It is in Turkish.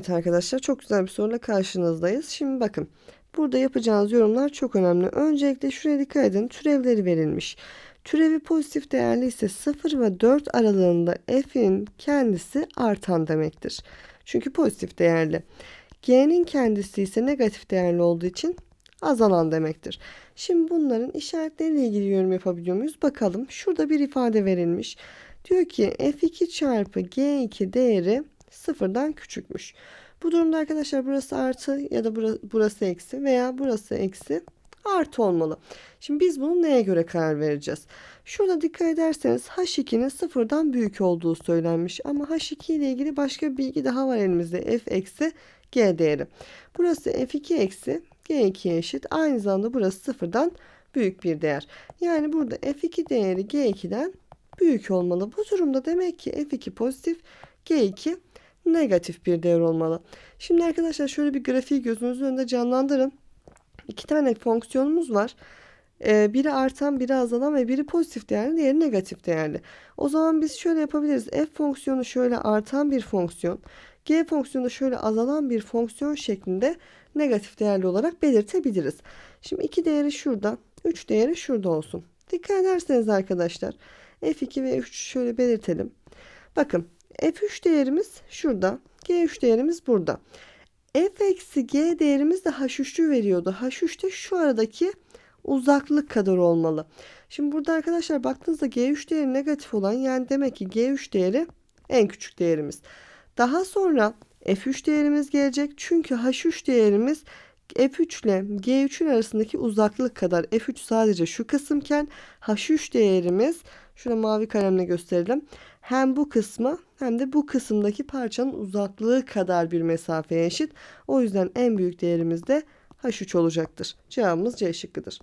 Evet arkadaşlar çok güzel bir soruyla karşınızdayız. Şimdi bakın burada yapacağınız yorumlar çok önemli. Öncelikle şuraya dikkat edin. Türevleri verilmiş. Türevi pozitif değerli ise 0 ve 4 aralığında f'in kendisi artan demektir. Çünkü pozitif değerli. G'nin kendisi ise negatif değerli olduğu için azalan demektir. Şimdi bunların işaretleriyle ilgili yorum yapabiliyor muyuz? Bakalım. Şurada bir ifade verilmiş. Diyor ki f2 çarpı g2 değeri sıfırdan küçükmüş. Bu durumda arkadaşlar burası artı ya da burası eksi veya burası eksi artı olmalı. Şimdi biz bunu neye göre karar vereceğiz? Şurada dikkat ederseniz H2'nin sıfırdan büyük olduğu söylenmiş. Ama H2 ile ilgili başka bir bilgi daha var elimizde. F eksi G değeri. Burası F2 eksi G2'ye eşit. Aynı zamanda burası sıfırdan büyük bir değer. Yani burada F2 değeri G2'den büyük olmalı. Bu durumda demek ki F2 pozitif, G2 negatif bir değer olmalı. Şimdi arkadaşlar şöyle bir grafiği gözünüzün önünde canlandırın. İki tane fonksiyonumuz var. Ee, biri artan, biri azalan ve biri pozitif değerli, diğeri negatif değerli. O zaman biz şöyle yapabiliriz. F fonksiyonu şöyle artan bir fonksiyon, G fonksiyonu şöyle azalan bir fonksiyon şeklinde negatif değerli olarak belirtebiliriz. Şimdi iki değeri şurada, üç değeri şurada olsun. Dikkat ederseniz arkadaşlar F2 ve F3 şöyle belirtelim. Bakın F3 değerimiz şurada. G3 değerimiz burada. F eksi G değerimiz de H3'ü veriyordu. H3 de şu aradaki uzaklık kadar olmalı. Şimdi burada arkadaşlar baktığınızda G3 değeri negatif olan yani demek ki G3 değeri en küçük değerimiz. Daha sonra F3 değerimiz gelecek. Çünkü H3 değerimiz F3 ile G3'ün arasındaki uzaklık kadar. F3 sadece şu kısımken H3 değerimiz şurada mavi kalemle gösterelim. Hem bu kısmı hem de bu kısımdaki parçanın uzaklığı kadar bir mesafeye eşit. O yüzden en büyük değerimiz de H3 olacaktır. Cevabımız C şıkkıdır.